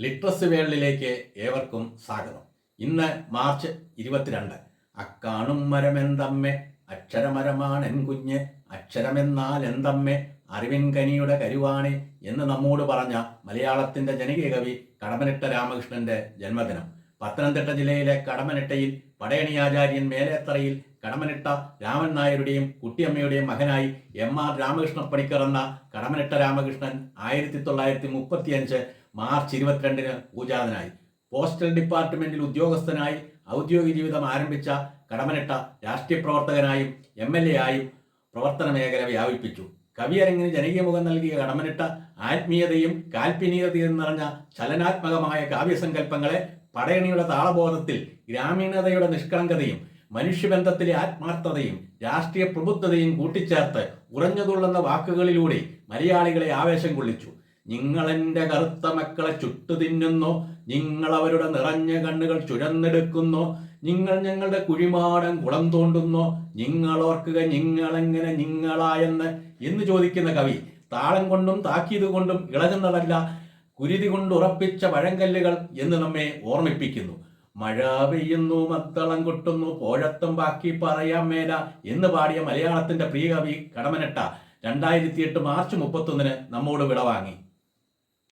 Literacy വേൾഡിലേക്ക് ഏവർക്കും സ്വാഗതം. ഇന്ന് മാർച്ച് ഇരുപത്തിരണ്ട്. അക്കാണും മരമെന്തമ്മേ? അക്ഷരമരമാണെൻ കുഞ്ഞ്. അക്ഷരമെന്നാൽ എന്തമ്മെ? അറിവിൻ കനിയുടെ കരുവാണി എന്ന് നമ്മോട് പറഞ്ഞ മലയാളത്തിന്റെ ജനകീയ കവി കടമനിട്ട രാമകൃഷ്ണന്റെ ജന്മദിനം. പത്തനംതിട്ട ജില്ലയിലെ കടമനിട്ടയിൽ പടയണി ആചാര്യൻ മേലേത്തറയിൽ കടമനിട്ട രാമൻ നായരുടെയും കുട്ടിയമ്മയുടെയും മകനായി എം ആർ രാമകൃഷ്ണ പണിക്കർ എന്ന കടമനിട്ട രാമകൃഷ്ണൻ ആയിരത്തി തൊള്ളായിരത്തി മുപ്പത്തിയഞ്ച് മാർച്ച് ഇരുപത്തിരണ്ടിന് പൂജാതനായി. പോസ്റ്റൽ ഡിപ്പാർട്ട്മെന്റിൽ ഉദ്യോഗസ്ഥനായി ഔദ്യോഗിക ജീവിതം ആരംഭിച്ച കടമനിട്ട രാഷ്ട്രീയ പ്രവർത്തകനായും എം എൽ എ ആയും പ്രവർത്തന മേഖല വ്യാപിപ്പിച്ചു. കവിയരങ്ങിന് ജനകീയ മുഖം നൽകിയ കടമനിട്ട ആത്മീയതയും കാൽപ്പനീയതയും നിറഞ്ഞ ചലനാത്മകമായ കാവ്യസങ്കല്പങ്ങളെ പടയണിയുടെ താളബോധത്തിൽ ഗ്രാമീണതയുടെ നിഷ്കളങ്കതയും മനുഷ്യബന്ധത്തിലെ ആത്മാർത്ഥതയും രാഷ്ട്രീയ പ്രബുദ്ധതയും കൂട്ടിച്ചേർത്ത് ഉറഞ്ഞതുള്ളെന്ന വാക്കുകളിലൂടെ മലയാളികളെ ആവേശം കൊള്ളിച്ചു. നിങ്ങളെന്റെ കറുത്ത മക്കളെ ചുട്ടു തിന്നുന്നു. നിങ്ങൾ അവരുടെ നിറഞ്ഞ കണ്ണുകൾ ചുരന്നെടുക്കുന്നു. നിങ്ങൾ ഞങ്ങളുടെ കുഴിമാടം കുളം തോണ്ടുന്നോ. നിങ്ങളോർക്കുക നിങ്ങളെങ്ങനെ നിങ്ങളായെന്ന് എന്ന് ചോദിക്കുന്ന കവി താളം കൊണ്ടും താക്കീത് കൊണ്ടും ഇളകുന്നതല്ല കുരുതി കൊണ്ട് ഉറപ്പിച്ച പഴങ്കല്ലുകൾ എന്ന് നമ്മെ ഓർമ്മിപ്പിക്കുന്നു. മഴ പെയ്യുന്നു മത്തളം കൊട്ടുന്നു പോഴത്തും ബാക്കി പറയാൻ മേല എന്ന് പാടിയ മലയാളത്തിന്റെ പ്രിയ കവി കടമനട്ട. രണ്ടായിരത്തി എട്ട് മാർച്ച് മുപ്പത്തൊന്നിന് നമ്മോട് വിടവാങ്ങി.